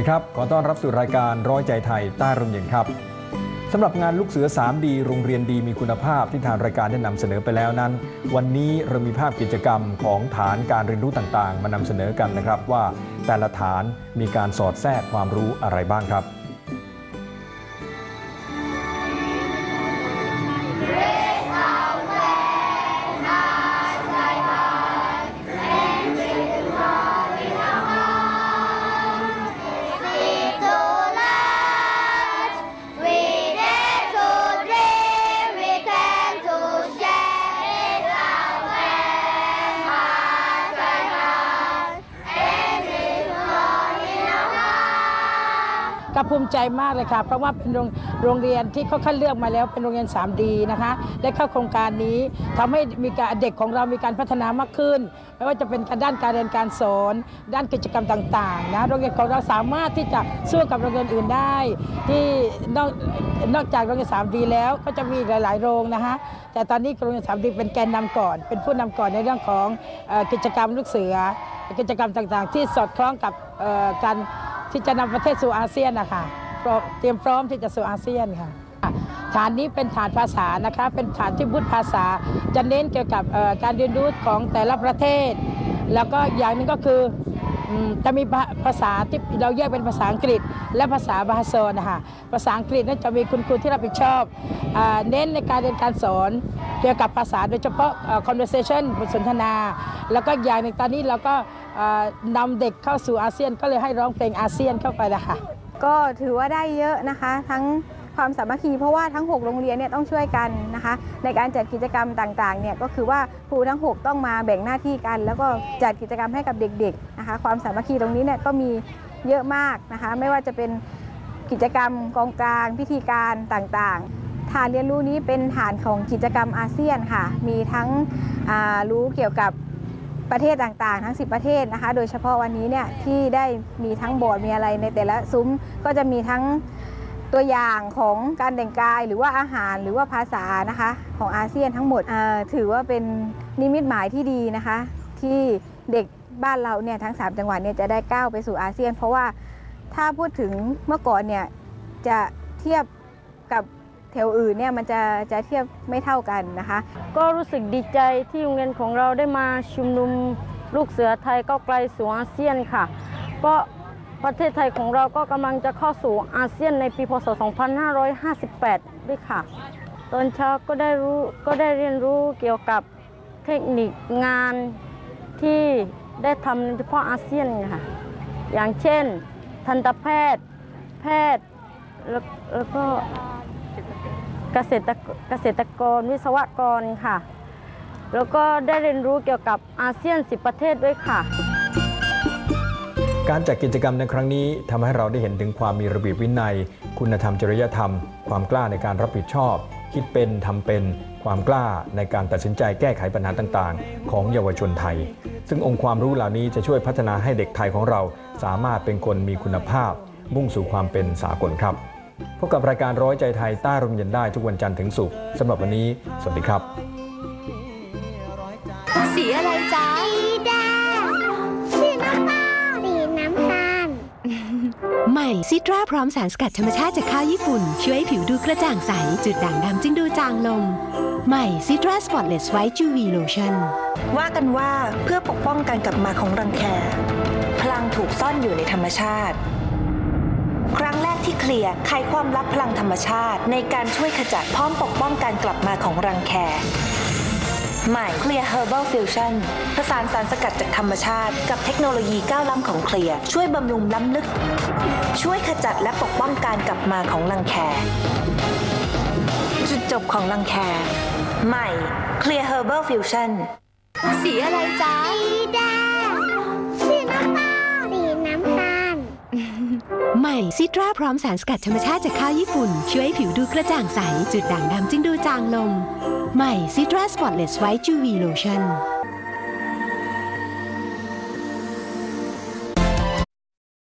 วัสดีครับ ขอต้อนรับสู่รายการร้อยใจไทยใต้ร่มเย็นครับสำหรับงานลูกเสือ 3D โรงเรียนดีมีคุณภาพที่ทางรายการได้นำเสนอไปแล้วนั้น วันนี้เรามีภาพกิจกรรมของฐานการเรียนรู้ต่างๆ มานำเสนอกันนะครับว่าแต่ละฐานมีการสอดแทรกความรู้อะไรบ้างครับ ก็ภูมิใจมากเลยค่ะ เพราะว่าเป็นโรงเรียนที่เขาคัดเลือกมาแล้วเป็นโรงเรียน 3D นะคะได้เข้าโครงการนี้ทำให้มีการเด็กของเรามีการพัฒนามากขึ้น ไม่ว่าจะเป็นการด้านการเรียนการสอน ด้านกิจกรรมต่างๆนะโรงเรียนของเราสามารถที่จะสู้กับโรงเรียนอื่นได้ ที่นอกนอกจากโรงเรียน 3D แล้วก็จะมีหลาย ๆ โรงนะคะแต่ตอนนี้โรงเรียน 3D เป็นแกนนำก่อน เป็นผู้นำก่อนในเรื่องของกิจกรรมลูกเสือกิจกรรมต่างๆ ที่สอดคล้องกับการ ที่จะนำประเทศสู่อาเซียนนะคะเตรียมพร้อมที่จะสู่อาเซียนค่ะฐานนี้เป็นฐานภาษานะคะเป็นฐานที่พูดภาษา จะเน้นเกี่ยวกับการเรียนรู้ของแต่ละประเทศ แล้วก็อย่างนึงก็คือ จะมีภาษาที่เราแยกเป็นภาษาอังกฤษ และภาษาบาฮาโซนนะคะภาษาอังกฤษนั้นจะมีคุณครูที่รับผิดชอบอเน้นในการเรียนการสอนเกี่ยวกับภาษาโดยเฉพาะ conversation บทสนทนา แล้วก็อย่างหนึ่งตอนนี้เราก็นำเด็กเข้าสู่อาเซียนก็เลยให้ร้องเพลงอาเซียนเข้าไปนะคะก็ถือว่าได้เยอะนะคะทั้ง ความสามัคคีเพราะว่าทั้ง 6 โรงเรียนเนี่ยต้องช่วยกันนะคะในการจัดกิจกรรมต่างๆเนี่ยก็คือว่าครูทั้ง 6 ต้องมาแบ่งหน้าที่กัน แล้วก็จัดกิจกรรมให้กับเด็กๆนะคะความสามัคคีตรงนี้เนี่ยก็มีเยอะมากนะคะไม่ว่าจะเป็นกิจกรรมกองกลาง พิธีการต่างๆ ฐานเรียนรู้นี้เป็นฐานของกิจกรรมอาเซียนค่ะ มีทั้งรู้เกี่ยวกับประเทศต่างๆ ทั้ง 10 ประเทศนะคะ โดยเฉพาะวันนี้เนี่ยที่ได้มีทั้งบอร์ดมีอะไรในแต่ละซุ้มก็จะมีทั้ง ตัวอย่างของการแต่งกายหรือว่าอาหารหรือว่าภาษานะคะของอาเซียนทั้งหมดถือว่าเป็นนิมิตหมายที่ดีนะคะ ที่เด็กบ้านเราเนี่ยทั้ง 3 จังหวัดเนี่ยจะได้ก้าวไปสู่อาเซียน เพราะว่าถ้าพูดถึงเมื่อก่อนเนี่ยจะเทียบกับแถวอื่นเนี่ยมันจะจะเทียบไม่เท่ากันนะคะ ก็รู้สึกดีใจที่โรงเรียนของเราได้มาชุมนุมลูกเสือไทยก้าวไกลสู่อาเซียนค่ะ เพราะ ประเทศไทยของเราก็กำลังจะเข้าสู่อาเซียนในปีพศ 2558 ด้วยค่ะ ตอนเช้าก็ได้รู้ก็ได้เรียนรู้เกี่ยวกับเทคนิคงานที่ได้ทำในเฉพาะอาเซียนค่ะ อย่างเช่น ทันตแพทย์ แพทย์ แล้วแล้วก็เกษตรกเกษตรกรวิศวกรค่ะ แล้วก็ได้เรียนรู้เกี่ยวกับอาเซียน 10 ประเทศด้วยค่ะ การจัดกิจกรรมในครั้งนี้ทำให้เราได้เห็นถึงความมีระเบียบวินัย คุณธรรมจริยธรรม ความกล้าในการรับผิดชอบ คิดเป็นทำเป็นความกล้าในการตัดสินใจแก้ไขปัญหาต่างๆ ของเยาวชนไทย ซึ่งองค์ความรู้เหล่านี้จะช่วยพัฒนาให้เด็กไทยของเราสามารถเป็นคนมีคุณภาพ มุ่งสู่ความเป็นสากลครับพบกับรายการร้อยใจไทยใต้ร่มเย็นได้ทุกวันจันทร์ถึงศุกร์สำหรับวันนี้ สวัสดีครับ สีอะไรจ๊ะ ใหม่ซิตราพร้อมสารสกัดธรรมชาติจากข้าวญี่ปุ่น ช่วยให้ผิวดูกระจ่างใส จุดด่างดำจึงดูจางลง ใหม่ซิตราสปอตเลสไวท์จูวีโลชั่นว่ากันว่าเพื่อปกป้องการกลับมาของรังแค พลังถูกซ่อนอยู่ในธรรมชาติ ครั้งแรกที่เคลียร์ไขความลับพลังธรรมชาติ ในการช่วยขจัดพร้อมปกป้องการกลับมาของรังแค ใหม่ Clear Herbal Fusion ผสานสารสกัดจากธรรมชาติ กับเทคโนโลยีก้าวล้ำของเคลียร์ช่วยบำรุงล้ำลึก ช่วยขจัดและปกป้องการกลับมาของรังแค จุดจบของรังแค ใหม่ Clear Herbal Fusion สีอะไรจ๊ะสีแดง ใหม่ซิตราพร้อมสารสกัดธรรมชาติจากข้าวญี่ปุ่น ช่วยผิวดูกระจ่างใส จุดด่างดำจึงดูจางลง ใหม่ซิตราสปอตเลสไวท์จูวีโลชั่น